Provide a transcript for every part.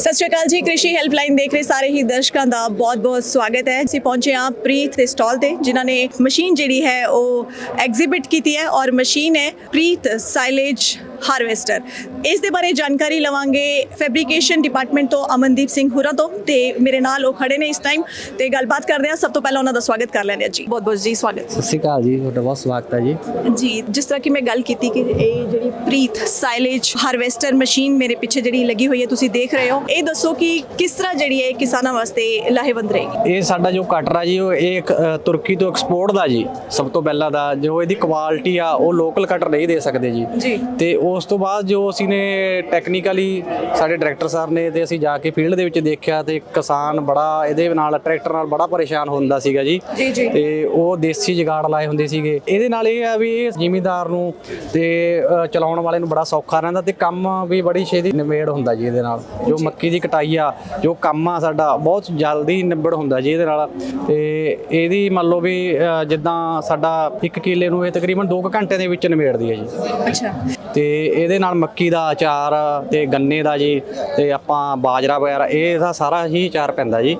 ਸਤਿ ਸ਼੍ਰੀ ਅਕਾਲ ਜੀ, ਕ੍ਰਿਸ਼ੀ ਹੈਲਪਲਾਈਨ ਦੇਖ ਰਹੇ ਸਾਰੇ ਹੀ ਦਰਸ਼ਕਾਂ ਦਾ ਬਹੁਤ-ਬਹੁਤ ਸਵਾਗਤ ਹੈ। ਅਸੀਂ ਪਹੁੰਚੇ ਹਾਂ ਪ੍ਰੀਤ ਦੇ ਸਟਾਲ ਤੇ, ਜਿਨ੍ਹਾਂ ਨੇ ਮਸ਼ੀਨ ਜਿਹੜੀ ਹੈ ਉਹ ਐਗਜ਼ਿਬਿਟ ਕੀਤੀ ਹੈ ਔਰ ਮਸ਼ੀਨ ਹੈ ਪ੍ਰੀਤ ਸਾਈਲੇਜ ਹਾਰਵੈਸਟਰ। ਇਸ ਦੇ ਬਾਰੇ ਜਾਣਕਾਰੀ ਲਵਾਂਗੇ ਫੈਬਰੀਕੇਸ਼ਨ ਡਿਪਾਰਟਮੈਂਟ ਤੋਂ ਅਮਨਦੀਪ ਸਿੰਘ ਹੁਰਾ ਤੋਂ ਤੇ ਮੇਰੇ ਨਾਲ ਉਹ ਖੜੇ ਨੇ ਇਸ ਟਾਈਮ ਤੇ ਗੱਲਬਾਤ ਕਰਦੇ ਹਾਂ। ਸਭ ਤੋਂ ਪਹਿਲਾਂ ਉਹਨਾਂ ਦਾ ਸਵਾਗਤ ਕਰ ਲੈਂਦੇ ਹਾਂ ਜੀ। ਬਹੁਤ-ਬਹੁਤ ਜੀ ਸਵਾਗਤ। ਸਤਿ ਸ਼੍ਰੀ ਅਕਾਲ ਜੀ ਤੁਹਾਡਾ ਬਹੁਤ ਸਵਾਗਤ ਹੈ ਜੀ। ਜੀ ਜਿਸ ਤਰ੍ਹਾਂ ਕਿ ਮੈਂ ਗੱਲ ਕੀਤੀ ਕਿ ਇਹ ਜਿਹੜੀ ਪ੍ਰੀਤ ਸਾਈਲੇਜ ਹਾਰਵੈਸਟਰ ਮਸ਼ੀਨ ਮੇਰੇ ਪਿੱਛੇ ਜਿਹੜੀ ਲੱਗੀ ਹੋਈ ਹੈ ਤੁਸੀਂ ਦੇਖ ਰਹੇ ਹੋ। ਇਹ ਦੱਸੋ ਕਿ ਕਿਸ ਤਰ੍ਹਾਂ ਜਿਹੜੀ ਹੈ ਕਿਸਾਨਾਂ ਵਾਸਤੇ ਲਾਹੇਵੰਦ ਰਹੇਗੀ? ਇਹ ਸਾਡਾ ਜੋ ਕਟਰ ਆ ਜੀ ਉਹ ਇਹ ਤੁਰਕੀ ਤੋਂ ਐਕਸਪੋਰਟ ਦਾ ਜੀ ਸਭ ਤੋਂ ਪਹਿਲਾਂ ਦਾ। ਜੋ ਇਹਦੀ ਕੁਆਲਿਟੀ ਆ ਉਹ ਲੋਕਲ ਕਟਰ ਨਹੀਂ ਦੇ ਸਕਦੇ ਜੀ। ਜੀ। ਤੇ ਉਸ ਤੋਂ ਬਾਅਦ ਜੋ ਅਸੀਂ ਨੇ ਟੈਕਨੀਕਲੀ ਸਾਡੇ ਡਾਇਰੈਕਟਰ ਸਾਹਿਬ ਨੇ ਤੇ ਅਸੀਂ ਜਾ ਕੇ ਫੀਲਡ ਦੇ ਵਿੱਚ ਦੇਖਿਆ ਤੇ ਕਿਸਾਨ ਬੜਾ ਇਹਦੇ ਨਾਲ ਟਰੈਕਟਰ ਨਾਲ ਬੜਾ ਪਰੇਸ਼ਾਨ ਹੁੰਦਾ ਸੀਗਾ ਜੀ। ਤੇ ਉਹ ਦੇਸੀ ਜਗਾੜ ਲਾਏ ਹੁੰਦੇ ਸੀਗੇ। ਇਹਦੇ ਨਾਲ ਇਹ ਆ ਵੀ ਇਹ ਜ਼ਿਮੀਂਦਾਰ ਨੂੰ ਤੇ ਚਲਾਉਣ ਵਾਲੇ ਨੂੰ ਬੜਾ ਸੌਖਾ ਰਹਿੰਦਾ ਤੇ ਕੰਮ ਵੀ ਬੜੀ ਛੇਤੀ ਨਿਬੇੜ ਹੁੰਦਾ ਜੀ ਇਹਦੇ ਨਾਲ। ਜੋ ਮੱਕੀ ਦੀ ਕਟਾਈ ਆ ਜੋ ਕੰਮ ਆ ਸਾਡਾ ਬਹੁਤ ਜਲਦੀ ਨਿਬੜ ਹੁੰਦਾ ਜੀ ਇਹਦੇ ਨਾਲ। ਤੇ ਇਹਦੀ ਮੰਨ ਲਓ ਵੀ ਜਿੱਦਾਂ ਸਾਡਾ 1 ਕਿੱਲੇ ਨੂੰ ਇਹ ਤਕਰੀਬਨ 2 ਘੰਟੇ ਦੇ ਵਿੱਚ ਨਿਬੇੜਦੀ ਹੈ ਜੀ। ਅੱਛਾ। ਤੇ ਇਹਦੇ ਨਾਲ ਮੱਕੀ ਦਾ ਅਚਾਰ ਤੇ ਗੰਨੇ ਦਾ ਜੀ ਤੇ ਆਪਾਂ ਬਾਜਰਾ ਵਗੈਰਾ ਇਹ ਦਾ ਸਾਰਾ ਹੀ ਅਚਾਰ ਪੈਂਦਾ ਜੀ।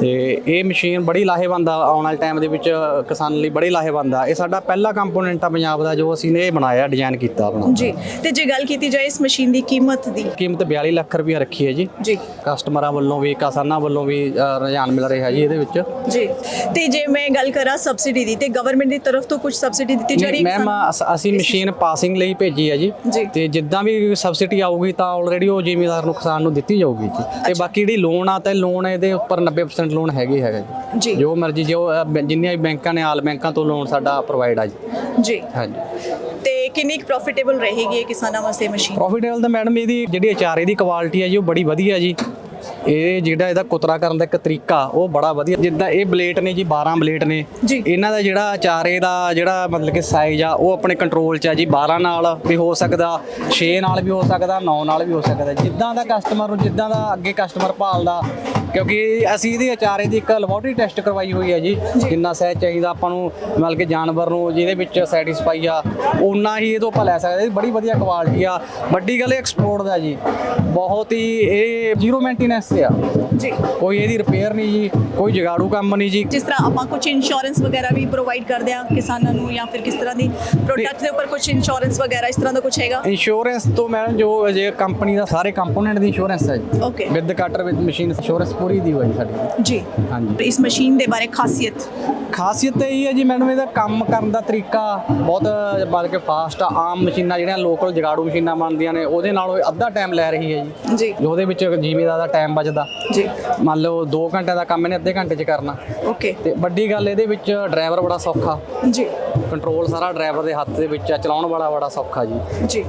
ਤੇ ਇਹ ਮਸ਼ੀਨ ਬੜੀ ਲਾਹੇਵੰਦ ਆ ਆਉਣ ਵਾਲੇ ਟਾਈਮ ਦੇ ਵਿੱਚ ਕਿਸਾਨ ਲਈ ਬੜੀ ਲਾਹੇਵੰਦ ਆ। ਇਹ ਸਾਡਾ ਪਹਿਲਾ ਕੰਪੋਨੈਂਟ ਆ ਪੰਜਾਬ ਦਾ ਜੋ ਅਸੀਂ ਨੇ ਇਹ ਬਣਾਇਆ ਡਿਜ਼ਾਈਨ ਕੀਤਾ ਆਪਣਾ। ਜੀ ਤੇ ਜੇ ਗੱਲ ਕੀਤੀ ਜਾਏ ਇਸ ਮਸ਼ੀਨ ਦੀ ਕੀਮਤ ਦੀ? ਕੀਮਤ 42 ਲੱਖ ਰੁਪਏ ਰੱਖੀ ਹੈ ਜੀ। ਜੀ। ਕਸਟਮਰਾਂ ਵੱਲੋਂ ਵੀ ਕਿਸਾਨਾਂ ਵੱਲੋਂ ਵੀ ਰੁਝਾਨ ਮਿਲ ਰਿਹਾ ਜੀ ਇਹਦੇ ਵਿੱਚ। ਜੀ ਤੇ ਜੇ ਮੈਂ ਗੱਲ ਕਰਾਂ ਸਬਸਿਡੀ ਦੀ ਤੇ ਗਵਰਨਮੈਂਟ ਦੀ ਤਰਫ ਤੋਂ ਕੁਝ ਸਬਸਿਡੀ ਦਿੱਤੀ ਜਾ ਰਹੀ ਹੈ ਮੈਮ ਅਸੀਂ ਮਸ਼ੀਨ ਪਾਸਿੰਗ ਲਈ ਭੇਜੀ ਹੈ ਜੀ। ਤੇ ਜਿੱਦਾਂ ਵੀ ਸਬਸਿਡੀ ਆਊਗੀ ਤਾਂ ਆਲਰੇਡੀ ਉਹ ਜ਼ਿਮੀਦਾਰ ਨੂੰ ਕਿਸਾਨ ਨੂੰ ਦਿੱਤੀ ਜਾਊਗੀ ਜੀ। ਤੇ ਬਾਕੀ ਜਿਹੜੀ ਲੋਨ ਆ ਤੇ ਲੋਨ ਇਹਦੇ ਉੱਪਰ 90% ਲੋਨ ਹੈਗੇ ਹੈਗਾ ਜੀ। ਜੀ। ਮਰਜ਼ੀ ਜੋ ਜਿੰਨੀਆਂ ਵੀ ਬੈਂਕਾਂ ਨੇ ਆਲ ਬੈਂਕਾਂ ਤੋਂ ਲੋਨ ਸਾਡਾ ਪ੍ਰੋਵਾਈਡ ਆ ਜੀ। ਜੀ। ਹਾਂਜੀ। ਤੇ ਕਿੰਨੀ ਪ੍ਰੋਫਿਟੇਬਲ ਰਹੇਗੀ ਇਹ ਕਿਸਾਨਾਂ ਵਾਸਤੇ ਮਸ਼ੀਨ ਪ੍ਰੋਫਿਟੇਬਲ ਤਾਂ ਮੈਡਮ ਇਹਦੀ ਜਿਹੜੀ ਅਚਾਰੇ ਦੀ ਕੁਆਲਿਟੀ ਹੈ ਜੀ ਉਹ ਬੜੀ ਵਧੀਆ ਜੀ। ਇਹ ਜਿਹੜਾ ਇਹਦਾ ਕੁਤਰਾ ਕਰਨ ਦਾ ਇੱਕ ਤਰੀਕਾ ਉਹ ਬੜਾ ਵਧੀਆ। ਜਿੱਦਾਂ ਇਹ ਬਲੇਟ ਨੇ ਜੀ 12 ਬਲੇਟ ਨੇ। ਇਹਨਾਂ ਦਾ ਜਿਹੜਾ ਅਚਾਰੇ ਦਾ ਜਿਹੜਾ ਮਤਲਬ ਕਿ ਸਾਈਜ਼ ਆ ਉਹ ਆਪਣੇ ਕੰਟਰੋਲ 'ਚ ਆ ਜੀ 12 ਨਾਲ ਵੀ ਹੋ ਸਕਦਾ 6 ਨਾਲ ਵੀ ਹੋ ਸਕਦਾ 9 ਨਾਲ ਵੀ ਹੋ ਸਕਦਾ। ਜਿੱਦਾਂ ਦਾ ਕਸਟਮਰ ਨੂੰ ਜਿੱਦਾਂ ਦਾ ਅੱਗੇ ਕਸਟਮਰ ਭਾਲਦਾ ਕਿਉਂਕਿ ਅਸੀਂ ਇਹਦੇ ਅਚਾਰੇ ਦੀ ਇੱਕ ਲੈਬੋਰਟਰੀ ਟੈਸਟ ਕਰਵਾਈ ਹੋਈ ਹੈ ਜੀ। ਜਿੰਨਾ ਸਹਿਜ ਚਾਹੀਦਾ ਆਪਾਂ ਨੂੰ ਮਤਲਬ ਕਿ ਜਾਨਵਰ ਨੂੰ ਜਿਹਦੇ ਵਿੱਚ ਸੈਟੀਸਫਾਈ ਆ ਉਨਾ ਹੀ ਇਹ ਤੋਂ ਆਪਾਂ ਲੈ ਸਕਦੇ। ਬੜੀ ਵਧੀਆ ਕੁਆਲਿਟੀ ਆ। ਵੱਡੀ ਗੱਲ ਐਕਸਪੋਰਟ ਦਾ ਜੀ। ਬਹੁਤ ਹੀ ਇਹ ਜ਼ੀਰੋ ਮੇਨਟੇਨੈਂਸ ਆ ਜੀ। ਕੋਈ ਇਹਦੀ ਰਿਪੇਅਰ ਨਹੀਂ ਜੀ ਕੋਈ ਜਗਾੜੂ ਕੰਮ ਨਹੀਂ ਜੀ। ਜਿਸ ਤਰ੍ਹਾਂ ਆਪਾਂ ਕੁਝ ਇੰਸ਼ੋਰੈਂਸ ਵਗੈਰਾ ਵੀ ਪ੍ਰੋਵਾਈਡ ਕਰਦੇ ਆ ਕਿਸਾਨਾਂ ਨੂੰ ਜਾਂ ਫਿਰ ਕਿਸ ਤਰ੍ਹਾਂ ਦੀ ਪ੍ਰੋਡਕਟ ਦੇ ਉੱਪਰ ਕੁਝ ਇੰਸ਼ੋਰੈਂਸ ਵਗੈਰਾ ਇਸ ਤਰ੍ਹਾਂ ਦਾ ਕੁਝ ਹੈਗਾ? ਇੰਸ਼ੋਰੈਂਸ ਤੋਂ ਮੈਂ ਜੋ ਜੇ ਕੰਪਨੀ ਦਾ ਸਾਰੇ ਕੰਪੋਨੈਂਟ ਦੀ ਇੰਸ਼ੋਰੈਂਸ ਹੈ ਜੀ। Okay with cutter with machine insurance ਪੂਰੀ ਦੀ ਹੋਈ ਸਾਡੀ। ਜੀ। ਹਾਂਜੀ। ਇਸ ਮਸ਼ੀਨ ਦੇ ਬਾਰੇ ਖਾਸੀਅਤ? ਖਾਸੀਅਤ ਇਹ ਹੈ ਜੀ ਮੈਡਮ ਇਹਦਾ ਕੰਮ ਕਰਨ ਦਾ ਤਰੀਕਾ ਬਹੁਤ ਮਤਲਬ ਕਿ ਫਾਸਟ ਆ। ਆਮ ਮਸ਼ੀਨਾਂ ਜਿਹੜੀਆਂ ਲੋਕਲ ਜਗਾੜੂ ਮਸ਼ੀਨਾਂ ਬਣਦੀਆਂ ਨੇ ਉਹਦੇ ਨਾਲੋਂ ਅੱਧਾ ਟਾਈਮ ਲੈ ਰਹੀ ਹੈ ਜੀ। ਜੀ। ਉਹਦੇ ਵਿੱਚ ਜ਼ਿਮੀਦਾਰ ਦਾ ਟਾਈਮ ਬਚਦਾ ਜੀ। ਮੰਨ ਲਓ 2 ਘੰਟੇ ਦਾ ਕੰਮ ਇਹਨੇ ਅੱਧੇ ਘੰਟੇ 'ਚ ਕਰਨਾ। ਓਕੇ। ਤੇ ਵੱਡੀ ਗੱਲ ਇਹਦੇ ਵਿੱਚ ਡਰਾਈਵਰ ਬੜਾ ਸੌਖਾ। ਜੀ। ਕੰਟਰੋਲ ਸਾਰਾ ਡਰਾਈਵਰ ਦੇ ਹੱਥ ਦੇ ਵਿੱਚ ਆ ਚਲਾਉਣ ਵਾਲਾ ਬੜਾ ਸੌਖਾ ਜੀ। ਜੀ।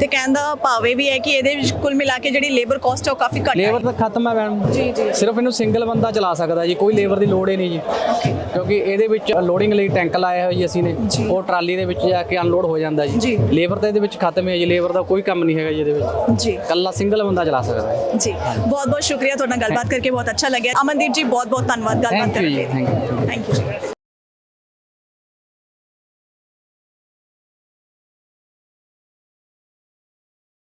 ਤੇ ਕਹਿੰਦਾ ਭਾਵੇਂ ਵੀ ਹੈ ਕਿ ਇਹਦੇ ਵਿੱਚ ਕੁੱਲ ਮਿਲਾ ਕੇ ਜਿਹੜੀ ਲੇਬਰ ਕਾਸਟ ਹੈ ਉਹ ਕਾਫੀ ਘੱਟ ਹੈ। ਲੇਬਰ ਤਾਂ ਖਤਮ ਹੈ ਮੈਡਮ। ਜੀ ਜੀ। ਸਿਰਫ ਇਹਨੂੰ ਸਿੰਗਲ ਬੰਦਾ ਚਲਾ ਸਕਦਾ ਜੀ ਕੋਈ ਲੇਬਰ ਦੀ ਲੋੜ ਹੀ ਨਹੀਂ ਜੀ। ਕਿਉਂਕਿ ਇਹਦੇ ਵਿੱਚ ਲੋਡਿੰਗ ਲਈ ਟੈਂਕ ਲਾਇਆ ਹੋਇਆ ਜੀ ਅਸੀਂ ਨੇ। ਉਹ ਟਰਾਲੀ ਦੇ ਵਿੱਚ ਜਾ ਕੇ ਅਨਲੋਡ ਹੋ ਜਾਂਦਾ ਜੀ। ਜੀ। ਲੇਬਰ ਤਾਂ ਇਹਦੇ ਵਿੱਚ ਖਤਮ ਹੈ ਜੀ ਲੇਬਰ ਦਾ ਕੋਈ ਕੰਮ ਨਹੀਂ ਹੈਗਾ ਜੀ ਇਹਦੇ ਵਿੱਚ। ਜੀ। ਕੱਲਾ ਸਿੰਗਲ ਬੰਦਾ ਚਲਾ ਸਕਦਾ ਹੈ। ਜੀ। ਬਹੁਤ ਬਹੁਤ ਸ਼ੁਕਰੀਆ ਤੁਹਾਡਾ ਗੱਲਬਾਤ ਕਰਕੇ ਬਹੁਤ ਅੱਛਾ ਲੱਗਿਆ ਅਮਨਦੀਪ ਜੀ ਬਹੁਤ ਬਹੁਤ ਧੰਨਵਾਦ ਗੱਲਬਾਤ ਕਰਨ ਲਈ thank you. Thank you